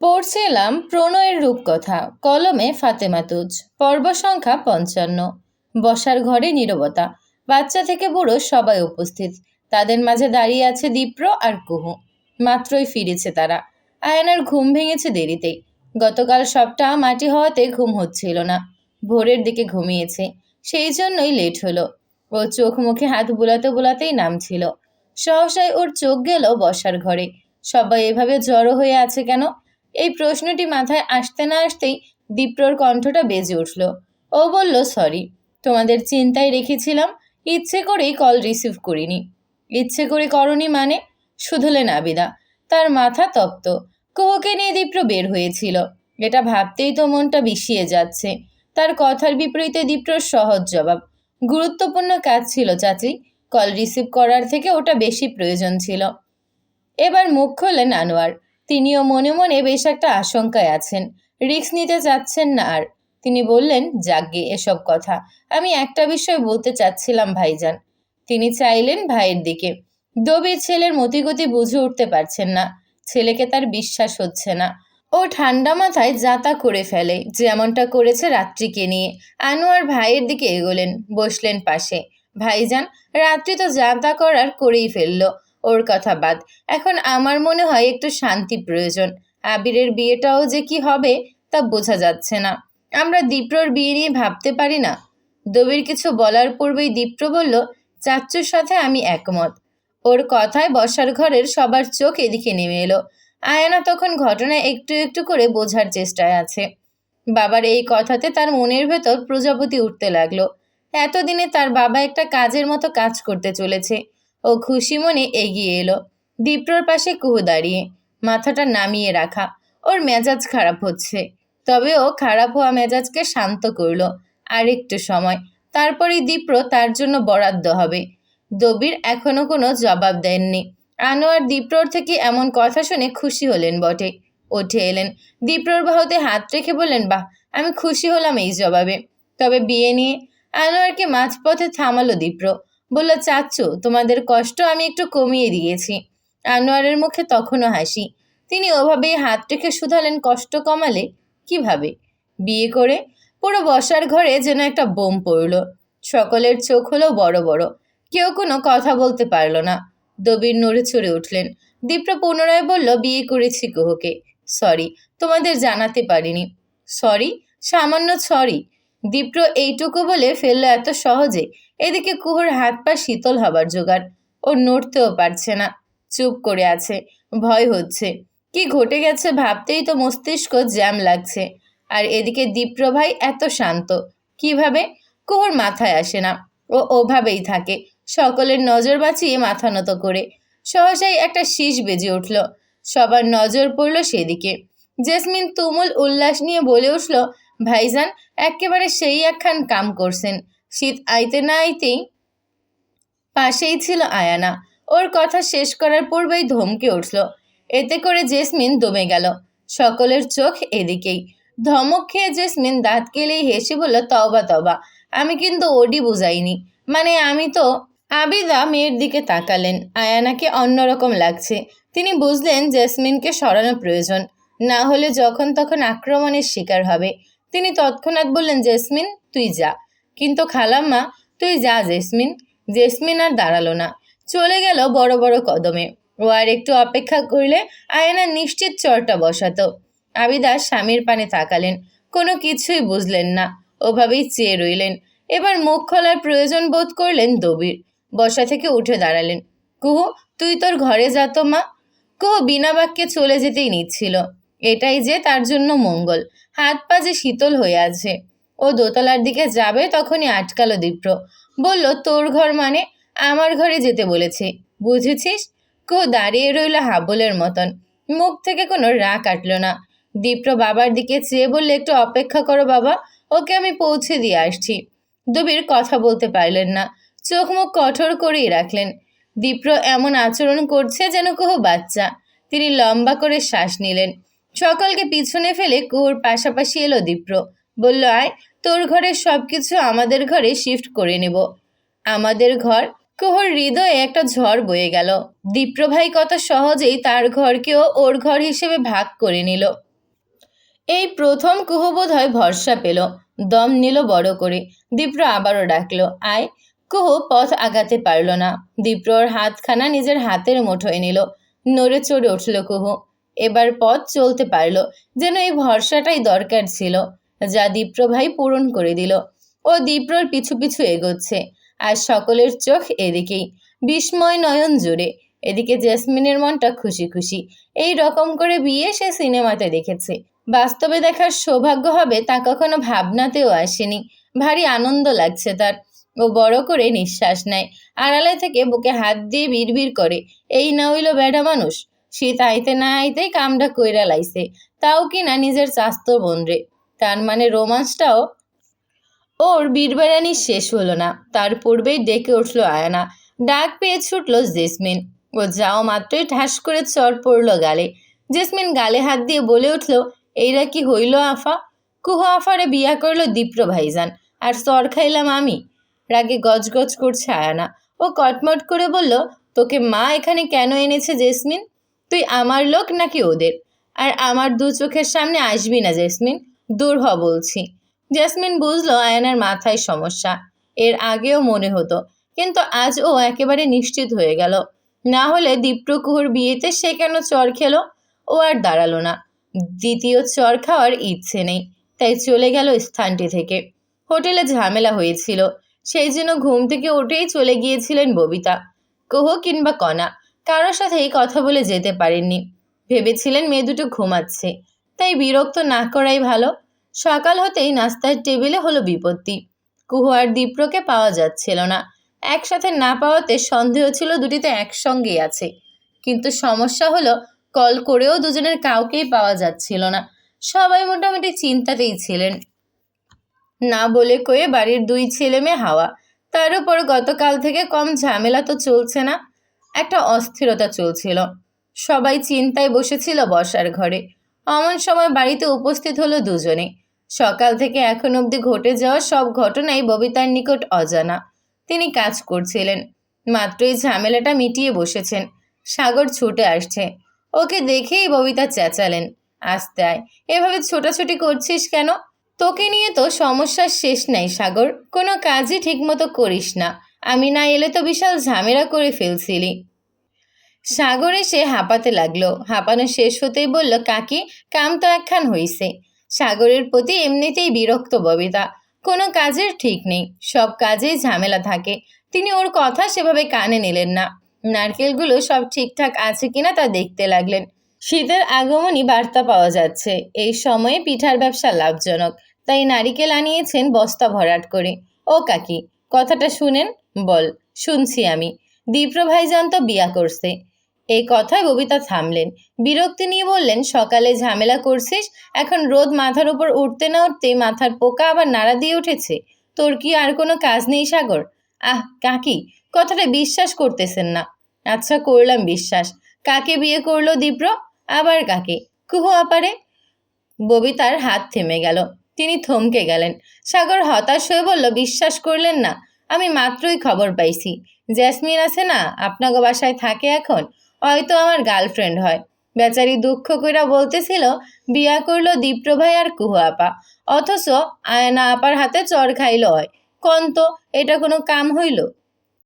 পড়ছিলাম প্রণয়ের রূপকথা, কলমে ফাতেমাতুজ পর্ব সংখ্যা পঞ্চান্ন। বসার ঘরে নীরবতা, বাচ্চা থেকে বুড়ো সবাই উপস্থিত, তাদের মাঝে দাঁড়িয়ে আছে দীপ্র আর কুহু। মাত্রই ফিরেছে তারা। আয়নার ঘুম ভেঙেছে দেরিতেই গতকাল সবটা মাটি হওয়াতে ঘুম হচ্ছিল না। ভোরের দিকে ঘুমিয়েছে, সেই জন্যই লেট হলো। ও চোখ মুখে হাত বুলাতে বুলাতেই নামছিল। সহসায় ওর চোখ গেল বসার ঘরে। সবাই এভাবে জড়ো হয়ে আছে কেন? এই প্রশ্নটি মাথায় আসতে না আসতেই দীপ্রর কণ্ঠটা বেজে উঠল। ও বলল, সরি, তোমাদের চিন্তায় রেখেছিলাম, ইচ্ছে করেই কল রিসিভ করিনি। ইচ্ছে করে করনি মানে শুধুলেন আবিদা তার মাথা তপ্ত। কুহুকে নিয়ে দীপ্র বের হয়েছিল। এটা ভাবতেই তো মনটা বিষিয়ে যাচ্ছে। তার কথার বিপরীতে দীপ্রর সহজ জবাব। গুরুত্বপূর্ণ কাজ ছিল, চাচি কল রিসিভ করার থেকে ওটা বেশি প্রয়োজন ছিল। এবার মুখ খোলেন আনোয়ার। তিনিও মনে মনে বেশ একটা আশঙ্কায় আছেন। রিস্ক নিতে চাচ্ছেন না আর। তিনি বললেন, যাগ্গে, এসব কথা। আমি একটা বিষয় বলতে চাচ্ছিলাম ভাইজান। তিনি চাইলেন ভাইয়ের দিকে। দবির ছেলের মতিগতি বুঝে উঠতে পারছেন না। ছেলেকে তার বিশ্বাস হচ্ছে না। ও ঠান্ডা মাথায় যাতা করে ফেলে, যেমনটা করেছে রাত্রিকে নিয়ে। আনোয়ার ভাইয়ের দিকে এগোলেন, বসলেন পাশে। ভাইজান, রাত্রি তো যাতা করার করেই ফেলল। ওর কথা বাদ। এখন আমার মনে হয় একটু শান্তি প্রয়োজন। আবিরের বিয়েটাও যে কি হবে তা বোঝা যাচ্ছে না। আমরা দীপ্রর বিয়ে নিয়ে ভাবতে পারি না। দবির কিছু বলার পূর্বেই দীপ্র বলল, চাচ্চুর সাথে আমি একমত। ওর কথায় বসার ঘরের সবার চোখ এদিকে নেমে এলো। আয়ানা তখন ঘটনা একটু একটু করে বোঝার চেষ্টায় আছে। বাবার এই কথাতে তার মনের ভেতর প্রজাপতি উঠতে লাগল। এতদিনে তার বাবা একটা কাজের মতো কাজ করতে চলেছে। ও খুশি মনে এগিয়ে এলো। দীপ্রর পাশে কুহু দাঁড়িয়ে, মাথাটা নামিয়ে রাখা। ওর মেজাজ খারাপ হচ্ছে। তবে ও খারাপ হওয়া মেজাজকে শান্ত করল আর একটু সময়। তারপরেই দীপ্র তার জন্য বরাদ্দ হবে। দবির এখনও কোনো জবাব দেননি। আনোয়ার দীপ্রর থেকে এমন কথা শুনে খুশি হলেন বটে। উঠে এলেন। দীপ্রর বাহুতে হাত রেখে বললেন, বাহ, আমি খুশি হলাম এই জবাবে। তবে বিয়ে নিয়ে আনোয়ারকে মাঝপথে থামালো দীপ্র। বলল চাচ্চু তোমাদের কষ্ট আমি একটু কমিয়ে দিয়েছি। আনোয়ারের মুখে তখনও হাসি। তিনি ওভাবেই হাত রেখে শুধালেন, কষ্ট কমালে কীভাবে? বিয়ে করে পুরো বসার ঘরে যেন একটা বোম পড়ল। সকলের চোখ হলো বড় বড়, কেউ কোনো কথা বলতে পারল না। দবির নড়ে চড়ে উঠলেন। দীপ্র পুনরায় বলল, বিয়ে করেছি কুহুকে সরি, তোমাদের জানাতে পারিনি। সরি, সামান্য সরি দীপ্র এইটুকু বলে ফেলল এত সহজে। এদিকে কুহুর হাত পা শীতল হবার জোগাড়। ও নড়তেও পারছে না। চুপ করে আছে। ভয় হচ্ছে। কি ঘটে গেছে ভাবতেই তো মস্তিষ্ক জ্যাম লাগছে। আর এদিকে দীপ্র ভাই এত শান্ত। কীভাবে? কুহুর মাথায় আসে না। ও ওভাবেই থাকে। সকলের নজর বাঁচিয়ে মাথা নত করে। সহসাই একটা শীষ বেজে উঠল। সবার নজর পড়ল সেদিকে। জেসমিন তুমুল উল্লাস নিয়ে বলে উঠল ভাইজান, একেবারে সেই একখান কাম করছেন। শীত আইতে না আইতেই পাশেই ছিল আয়ানা। ওর কথা শেষ করার পূর্বেই ধমকে উঠল। এতে করে জেসমিন দমে গেল। সকলের চোখ এদিকেই। ধমক খেয়ে জেসমিন দাঁত কেলেই হেসে বলল তবা তবা আমি কিন্তু ওডি বুঝাইনি। মানে আমি তো আবিদা মেয়ের দিকে তাকালেন। আয়ানাকে অন্যরকম লাগছে। তিনি বুঝলেন জেসমিনকে সরানো প্রয়োজন। না হলে যখন তখন আক্রমণের শিকার হবে। তিনি তৎক্ষণাৎ বললেন, জেসমিন, তুই যা। কিন্তু খালাম্মা, তুই যা জেসমিন। জেসমিন আর দাঁড়াল না। চলে গেল বড় বড় কদমে। ও আর একটু অপেক্ষা করলে আয়না নিশ্চিত চরটা বসাতো। আবিদা স্বামীর পানে তাকালেন। কোনো কিছুই বুঝলেন না। ওভাবেই চেয়ে রইলেন। এবার মুখ খোলার প্রয়োজন বোধ করলেন দবির। বসা থেকে উঠে দাঁড়ালেন। কুহু, তুই তোর ঘরে যা তো মা। কুহু বিনা বাক্যে চলে যেতেই নিচ্ছিল। এটাই যে তার জন্য মঙ্গল। হাত পা যে শীতল হয়ে আছে। ও দোতলার দিকে যাবে তখনই আটকালো দীপ্র। বলল, তোর ঘর মানে? আমার ঘরে যেতে বলেছে। বুঝেছিস? কো, দাঁড়িয়ে রইল হাবলের মতন। মুখ থেকে কোনো রা কাটল না। দীপ্র বাবার দিকে চেয়ে বললে, একটু অপেক্ষা করো বাবা, ওকে আমি পৌঁছে দিয়ে আসছি। দবির কথা বলতে পারলেন না। চোখ মুখ কঠোর করেই রাখলেন। দীপ্র এমন আচরণ করছে যেন কুহু বাচ্চা। তিনি লম্বা করে শ্বাস নিলেন। সকলকে পিছনে ফেলে কুহুর পাশাপাশি এলো দীপ্র। বলল, আয়, তোর ঘরের সব কিছু আমাদের ঘরে শিফট করে নেব। আমাদের ঘর কুহুর হৃদয়ে একটা ঝড় বয়ে গেল। দীপ্র ভাই কত সহজেই তার ঘরকেও ওর ঘর হিসেবে ভাগ করে নিল। এই প্রথম কুহু বোধ হয় ভরসা পেল। দম নিল বড় করে। দীপ্র আবারও ডাকলো, আয়, কুহু পথ আগাতে পারল না। দীপ্রর হাতখানা নিজের হাতের মুঠোয় নিল। নড়ে চড়ে উঠল কুহু। এবার পথ চলতে পারল, যেন এই ভরসাটাই দরকার ছিল, যা দীপ্র ভাই পূরণ করে দিল। ও দীপ্রর পিছু পিছু এগোচ্ছে, আর সকলের চোখ এদিকেই। বিস্ময় নয়ন জুড়ে, এদিকে জেসমিনের মনটা খুশি খুশি। এই রকম করে বিয়ে সে সিনেমাতে দেখেছে। বাস্তবে দেখার সৌভাগ্য হবে তা কখনো ভাবনাতেও আসেনি। ভারী আনন্দ লাগছে তার। ও বড় করে নিঃশ্বাস নেয়, আড়ালে থেকে বুকে হাত দিয়ে বিড়বিড় করে, এই না হইল বেড়া মানুষ শীত আইতে না আইতেই কামটা কইরা লাইছে। তাও কিনা নিজের স্বাস্থ্য বনরে তার মানে রোমান্সটাও ওর বীরবেড়ানি শেষ হলো না। তার পূর্বেই ডেকে উঠল আয়ানা। ডাক পেয়ে ছুটল জেসমিন। ও যাও মাত্রই ঠাস করে চর পড়ল গালে। জেসমিন গালে হাত দিয়ে বলে উঠল, এইরা কি হইল আফা? কুহ আফারে বিয়া করল দীপ্র ভাইজান। আর চর খাইলাম আমি? রাগে গজগজ করছে আয়ানা। ও কটমট করে বলল, তোকে মা এখানে কেন এনেছে জেসমিন? তুই আমার লোক নাকি ওদের? আর আমার দু চোখের সামনে আসবি না, জেসমিন? দূর হ, বলছি। জেসমিন বুঝলো আয়নার মাথায় সমস্যা। এর আগেও মনে হতো, কিন্তু আজ ও একেবারে নিশ্চিত হয়ে গেল। না হলে দীপ্রকুহুর বিয়েতে সে কেন চর খেলো? ও আর দাঁড়াল না। দ্বিতীয় চর খাওয়ার ইচ্ছে নেই, তাই চলে গেল স্থানটি থেকে। হোটেলে ঝামেলা হয়েছিল, সেই জন্য ঘুম থেকে উঠেই চলে গিয়েছিলেন ববিতা। কোহ কিংবা কণা কারোর সাথেই কথা বলে যেতে পারেননি। ভেবেছিলেন মেয়ে দুটো ঘুমাচ্ছে। তাই বিরক্ত না করাই ভালো। সকাল হতেই নাস্তার টেবিলে হলো বিপত্তি। কুহু আর দীপ্রকে পাওয়া যাচ্ছিল না। একসাথে না পাওয়াতে সন্দেহ ছিল দুটিতে একসঙ্গেই আছে। কিন্তু সমস্যা হলো, কল করেও দুজনের কাউকেই পাওয়া যাচ্ছিল না। সবাই মোটামুটি চিন্তাতেই ছিলেন। না বলে কয়ে বাড়ির দুই ছেলে মেয়ে হাওয়া। তার উপর গতকাল থেকে কম ঝামেলা তো চলছে না। একটা অস্থিরতা চলছিল। সবাই চিন্তায় বসেছিল বসার ঘরে। অমন সময় বাড়িতে উপস্থিত হলো দুজনে। সকাল থেকে এখন অবধি ঘটে যাওয়া সব ঘটনাই ববিতার নিকট অজানা। তিনি কাজ করছিলেন। মাত্রই ঝামেলাটা মিটিয়ে বসেছেন। সাগর ছুটে আসছে। ওকে দেখেই ববিতা চেঁচালেন। আস্তে আয় এভাবে ছোটাছুটি করছিস কেন? তোকে নিয়ে তো সমস্যার শেষ নাই, সাগর। কোনো কাজই ঠিকমতো করিস না। আমি না এলে তো বিশাল ঝামেলা করে ফেলছিলি। সাগর এসে হাঁপাতে লাগল। হাঁপানো শেষ হতেই বলল, কাকি, কাম তো একখান হইছে। সাগরের প্রতি এমনিতেই বিরক্ত ববিতা। কোনো কাজের ঠিক নেই। সব কাজেই ঝামেলা থাকে। তিনি ওর কথা সেভাবে কানে নিলেন না। নারকেলগুলো সব ঠিকঠাক আছে কিনা তা দেখতে লাগলেন। শীতের আগমনই বার্তা পাওয়া যাচ্ছে। এই সময়ে পিঠার ব্যবসা লাভজনক। তাই নারিকেল আনিয়েছেন বস্তা ভরাট করে। ও কাকি কথাটা শুনেন, বল, শুনছি আমি। দীপ্র ভাইজান তো বিয়া করছে। এই কথায় ববিতা থামলেন। বিরক্তি নিয়ে বললেন, সকালে ঝামেলা করছিস, এখন রোদ মাথার উপর উঠতে না উঠতে মাথার পোকা আবার নাড়া দিয়ে উঠেছে। তোর কি আর কোনো কাজ নেই, সাগর? আহ, কাকি, কথাটা বিশ্বাস করতেছেন না। আচ্ছা করলাম বিশ্বাস। কাকে বিয়ে করল দীপ্র? আবার কাকে? কুহু আপারে ববিতার হাত থেমে গেল। তিনি থমকে গেলেন। সাগর হতাশ হয়ে বলল, বিশ্বাস করলেন না, আমি মাত্রই খবর পাইছি। জ্যাসমিন আছে না আপনাকে বাসায় থাকে এখন, হয়তো আমার গার্লফ্রেন্ড হয়। বেচারি দুঃখ কইরা বলতেছিল, বিয়া করল দীপ্রভাই আর কুহু আপা, অথচ আয়না আপার হাতে চর খাইল হয়। কন্ত এটা কোনো কাম হইল?